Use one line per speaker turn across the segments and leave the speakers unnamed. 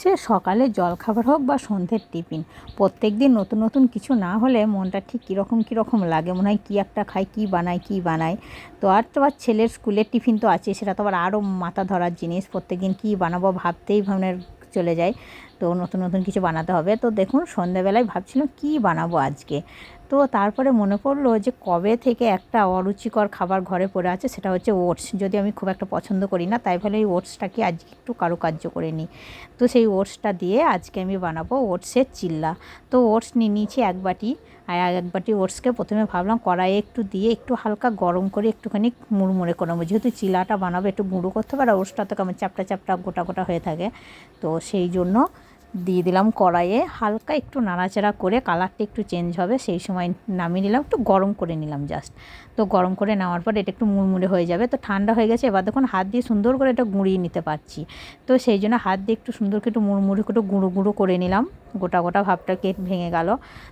সে সকালে জলখাবার হোক বা সন্ধ্যের টিফিন। প্রত্যেক দিন নতুন নতুন কিছু না হলে মনটা ঠিক কীরকম কীরকম লাগে? মনে হয় কী একটা খায় কী বানায় কী বানায় তো আর তো আর ছেলের স্কুলের টিফিন তো আছে সেটা তো আবার আরও মাথা ধরার জিনিস। প্রত্যেক দিন কী বানাবো ভাবতেই ভাবনার চলে যায়। তো নতুন নতুন কিছু বানাতে হবে। তো দেখুন সন্ধ্যাবেলায় ভাবছিলাম কী বানাবো আজকে? তো তারপরে মনে পড়ল যে কবে থেকে একটা অরুচিকর খাবার ঘরে পড়ে আছে, সেটা হচ্ছে ওটস। যদি আমি খুব একটা পছন্দ করি না, তাই ফলে এই ওটসটাকে আজকে একটু কারুকার্য করে নিই। তো সেই ওটসটা দিয়ে আজকে আমি বানাবো ওটসের চিল্লা। তো ওটস নিয়ে নিয়েছি এক বাটি, আর এক বাটি ওটসকে প্রথমে ভাবলাম কড়াইয়ে একটু দিয়ে একটু হালকা গরম করে একটুখানি মুড়মুড়ে করে নেব। যেহেতু চিলাটা বানাবো একটু গুঁড়ো করতে পারে ওটসটা তো কেমন চাপটা চাপটা গোটা গোটা হয়ে থাকে। তো সেই জন্য দিয়ে দিলাম কড়াইয়ে, হালকা একটু নাড়াচাড়া করে কালারটা একটু চেঞ্জ হবে, সেই সময় নামিয়ে নিলাম, একটু গরম করে নিলাম জাস্ট তো গরম করে নেওয়ার পর এটা একটু মুড়মুড়ে হয়ে যাবে, তো ঠান্ডা হয়ে গেছে, এবার দেখুন হাত দিয়ে সুন্দর করে এটা গুঁড়িয়ে নিতে পারছি। তো সেই জন্য হাত দিয়ে একটু সুন্দর করে একটু মুড়মুড়ে করে গুঁড়ো গুঁড়ো করে নিলাম, গোটা গোটা ভাবটা কেট ভেঙে গেল।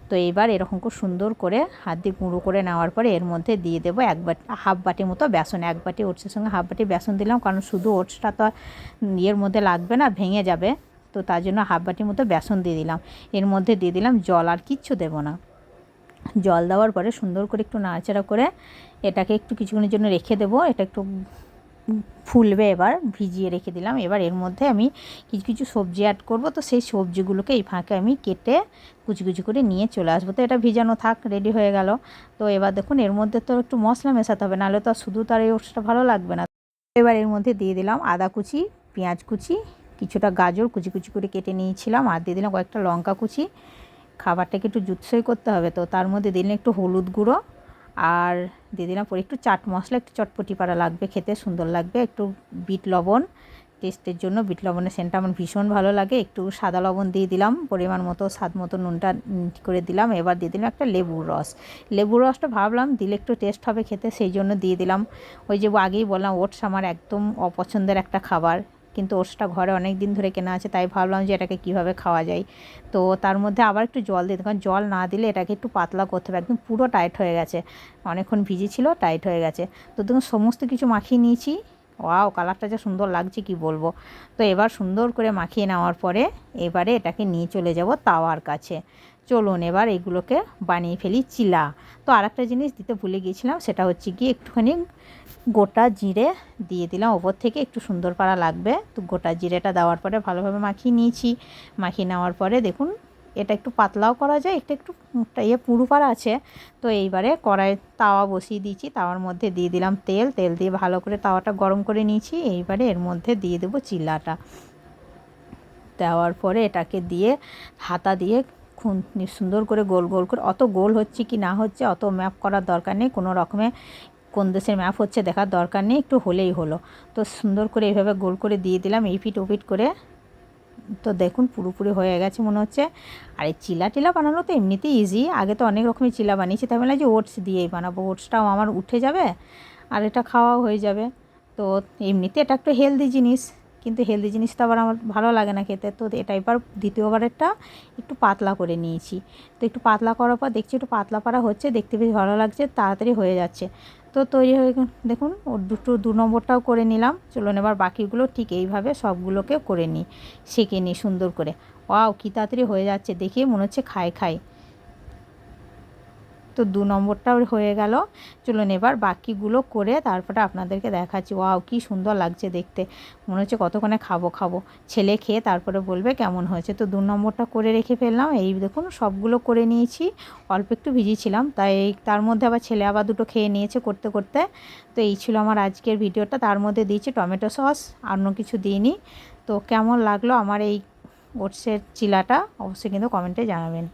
তো এবার এরকম খুব সুন্দর করে হাত দিয়ে গুঁড়ো করে নেওয়ার পরে এর মধ্যে দিয়ে দেবো এক বাটি হাফ বাটি মতো বেসন, এক বাটি ওটসের সঙ্গে হাফ বাটি বেসন দিলাম, কারণ শুধু ওটসটা তো ইয়ের মধ্যে লাগবে না, ভেঙে যাবে। তো তার জন্য হাফ বাটির মতো বেসন দিয়ে দিলাম। এর মধ্যে দিয়ে দিলাম জল আর কিচ্ছু দেবো না। জল দেওয়ার পরে সুন্দর করে একটু নাড়াচাড়া করে এটাকে একটু কিছুক্ষণের জন্য রেখে দেবো। এটা একটু ফুলবে এবার, ভিজিয়ে রেখে দিলাম। এবার এর মধ্যে আমি কিছু কিছু সবজি অ্যাড করব। তো সেই সবজিগুলোকে এই ফাঁকে আমি কেটে কুচি কুচি করে নিয়ে চলে আসব। তো এটা ভিজানো থাক রেডি হয়ে গেল। তো এবার দেখুন, এর মধ্যে তো একটু মশলা মেশাতে হবে, নাহলে তো শুধু তার এই ওটসটা ভালো লাগবে না। এবার এর মধ্যে দিয়ে দিলাম আদা কুচি, পেঁয়াজ কুচি কিছুটা গাজর কুচি কুচি করে কেটে নিয়েছিলাম আর দিয়ে দিলাম কয়েকটা লঙ্কা কুচি। খাবারটাকে একটু জুৎসই করতে হবে তো, তার মধ্যে দিলাম একটু হলুদ গুঁড়ো আর দিয়ে দিলাম পরে একটু চাট মশলা, একটু চটপটি পাড়া লাগবে খেতে, সুন্দর লাগবে। একটু বিট লবণ, টেস্টের জন্য বিট লবণের সেন্টটা আমার ভীষণ ভালো লাগে। একটু সাদা লবণ দিয়ে দিলাম, পরিমাণ মতো স্বাদ মতো নুনটা করে দিলাম। এবার দিয়ে দিলাম একটা লেবুর রস। লেবুর রসটা ভাবলাম দিলে একটু টেস্ট হবে খেতে, সেই জন্য দিয়ে দিলাম। ওই যে আগেই বললাম, ওটস আমার একদম অপছন্দের একটা খাবার। কিন্তু ওটসটা ঘরে অনেক দিন ধরে কেনা আছে, তাই ভাবলাম যে এটাকে কীভাবে খাওয়া যায়। তো তার মধ্যে আবার একটু জল দিতে কারণ জল না দিলে এটাকে একটু পাতলা করতে হবে, একদম পুরো টাইট হয়ে গেছে। অনেকক্ষণ ভিজি ছিল, টাইট হয়ে গেছে। তো দেখুন, সমস্ত কিছু মাখিয়ে নিয়েছি। ওয়াও, কালারটা যা সুন্দর লাগছে, কি বলব। তো এবার সুন্দর করে মাখিয়ে নেওয়ার পরে এবারে এটাকে নিয়ে চলে যাব তাওয়ার কাছে। চলুন এবার এগুলোকে বানিয়ে ফেলি চিলা। তো আর একটা জিনিস দিতে ভুলে গিয়েছিলাম, সেটা হচ্ছে কি একটুখানি গোটা জিরে দিয়ে দিলাম। ওপর থেকে একটু সুন্দর পাড়া লাগবে। তো গোটা জিরেটা দেওয়ার পরে ভালোভাবে মাখিয়ে নিয়েছি। মাখিয়ে নেওয়ার পরে দেখুন, এটা একটু পাতলাও করা যায় একটা একটু ইয়ে পুরু আছে। তো এইবারে কড়াই তাওয়া বসিয়ে দিয়েছি, তাওয়ার মধ্যে দিয়ে দিলাম তেল। তেল দিয়ে ভালো করে তাওয়াটা গরম করে নিয়েছি। এইবারে এর মধ্যে দিয়ে দেবো চিল্লাটা দেওয়ার পরে এটাকে দিয়ে হাতা দিয়ে খুন সুন্দর করে গোল গোল করে, অত গোল হচ্ছে কি না হচ্ছে, অত ম্যাপ করার দরকার নেই, কোনো রকমে কোন দেশের ম্যাপ হচ্ছে দেখার দরকার নেই, একটু হলেই হলো। তো সুন্দর করে এইভাবে গোল করে দিয়ে দিলাম এই পিট ওপিট করে। তো দেখুন, পুরোপুরি হয়ে গেছে মনে হচ্ছে। আর এই চিলা টিলা বানানো তো এমনিতেই ইজি আগে তো অনেক রকমের চিলা বানিয়েছি তাই বলে যে ওটস দিয়েই বানাবো, ওটসটাও আমার উঠে যাবে আর এটা খাওয়াও হয়ে যাবে। তো এমনিতে এটা একটু হেলদি জিনিস। কিন্তু হেলদি জিনিস তো আবার আমার ভালো লাগে না খেতে। তো এটা এবার দ্বিতীয়বারেরটা একটু পাতলা করে নিয়েছি। তো একটু পাতলা করার পর দেখছি একটু পাতলা পাড়া হচ্ছে, দেখতে বেশ ভালো লাগছে, তাড়াতাড়ি হয়ে যাচ্ছে। তো তৈরি হয়ে দেখুন, ওর দুটো, দু নম্বরটাও করে নিলাম। চলুন এবার বাকিগুলো ঠিক এইভাবে সবগুলোকে করে নিই, সেঁকে নিই সুন্দর করে। ওয়াও, কী তাড়াতাড়ি হয়ে যাচ্ছে, দেখে মনে হচ্ছে খাই খাই তো দু নম্বরটাও হয়ে গেল। চলুন এবার বাকিগুলো করে তারপরে আপনাদেরকে দেখাচ্ছি। ওয়াও, কি সুন্দর লাগছে দেখতে। মনে হচ্ছে কতক্ষণে খাব খাব। ছেলে খেয়ে তারপরে বলবে কেমন হয়েছে। তো দু নম্বরটা করে রেখে ফেললাম। এই দেখুন, সবগুলো করে নিয়েছি। অল্প একটু ভিজিয়েছিলাম তাই তার মধ্যে আবার ছেলে আবার দুটো খেয়ে নিয়েছে করতে করতে। তো এই ছিল আমার আজকের ভিডিওটা। তার মধ্যে দিয়েছি টমেটো সস অন্য কিছু দিইনি। তো কেমন লাগল আমার এই ওটসের চিলাটা? অবশ্যই কিন্তু কমেন্টে জানাবেন।